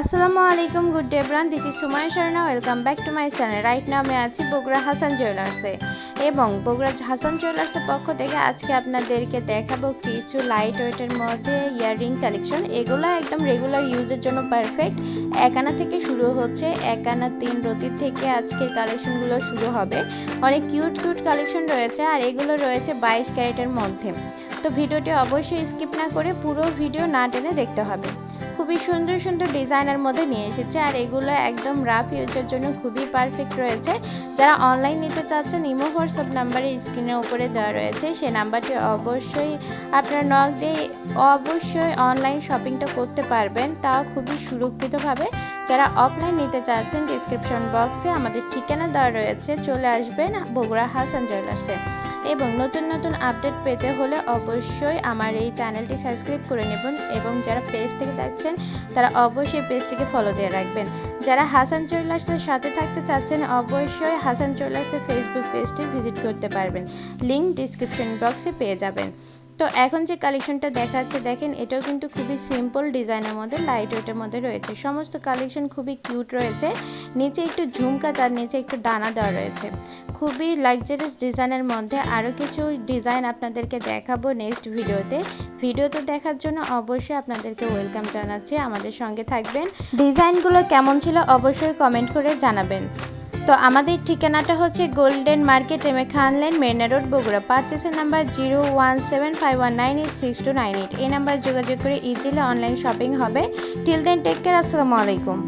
আসসালামু আলাইকুম, good day bran this is Sumay Sharma. Welcome back to my channel. Right now আমি আছি বগুড়া হাসান জুয়েলার্সে। এবং বগুড়া হাসান জুয়েলার্সের পক্ষ থেকে আজকে আপনাদেরকে দেখাবো কিছু লাইট ওয়েটের মধ্যে ইয়াররিং কালেকশন এগুলো একদম রেগুলার ইউজের জন্য পারফেক্ট একানা থেকে শুরু হচ্ছে, একানা তিন রতি থেকে আজকের কালেকশনগুলো শুরু হবে। অনেক কিউট কিউট কালেকশন রয়েছে, আর এগুলো রয়েছে বাইশ ক্যারেটের মধ্যে। তো ভিডিওটি অবশ্যই স্কিপ না করে পুরো ভিডিও না টেনে দেখতে হবে। খুবই সুন্দর সুন্দর ডিজাইনের মধ্যে নিয়ে এসেছে। আর এগুলো একদম রাফ ইউজের জন্য খুবই পারফেক্ট রয়েছে। যারা অনলাইন নিতে চাচ্ছেন, ইমো হোয়াটসঅ্যাপ নাম্বারে স্ক্রিনের উপরে দেওয়া রয়েছে। সেই নাম্বারটি অবশ্যই আপনার নক দিয়ে অবশ্যই অনলাইন শপিংটা করতে পারবেন। তাও খুবই সুরক্ষিতভাবে। যারা অফলাইন নিতে চাচ্ছেন ডিসক্রিপশন বক্সে আমাদের ঠিকানা দেওয়া রয়েছে। চলে আসবেন বগুড়া হাসান জুয়েলার্সে এবং নতুন নতুন আপডেট পেতে হলে অবশ্যই আমার এই চ্যানেলটি সাবস্ক্রাইব করে নেবেন এবং যারা পেজ থেকে দেখছেন, তারা অবশ্যই পেজটিকে ফলো দিয়ে রাখবেন। যারা হাসান জুয়েলার্সের সাথে থাকতে চাচ্ছেন, অবশ্যই হাসান জুয়েলার্সের ফেসবুক পেজটি ভিজিট করতে পারবেন। লিঙ্ক ডিসক্রিপশন বক্সে পেয়ে যাবেন। তো এখন যে কালেকশনটা দেখাচ্ছে, দেখেন এটাও কিন্তু খুবই সিম্পল ডিজাইনের মধ্যে লাইট ওয়েটের মধ্যে রয়েছে। সমস্ত কালেকশন খুবই কিউট রয়েছে। নিচে একটু ঝুমকা, তার নিচে একটু ডানা দেওয়া রয়েছে। খুবই লাক্সারিয়াস ডিজাইনের মধ্যে আরও কিছু ডিজাইন আপনাদেরকে দেখাবো নেক্সট ভিডিওতে ভিডিওতে দেখার জন্য অবশ্যই আপনাদেরকে ওয়েলকাম জানাচ্ছি। আমাদের সঙ্গে থাকবেন। ডিজাইনগুলো কেমন ছিল অবশ্যই কমেন্ট করে জানাবেন। তো আমাদের ঠিকানাটা হচ্ছে golden market M A Khan lane Marina road Bogura. পার্চেসের number zero one seven five one nine eight six two nine eight এই নাম্বার যোগাযোগ করে ইজিলি অনলাইন শপিং হবে। টিল দেন টেক কেয়ার আসসালামু আলাইকুম।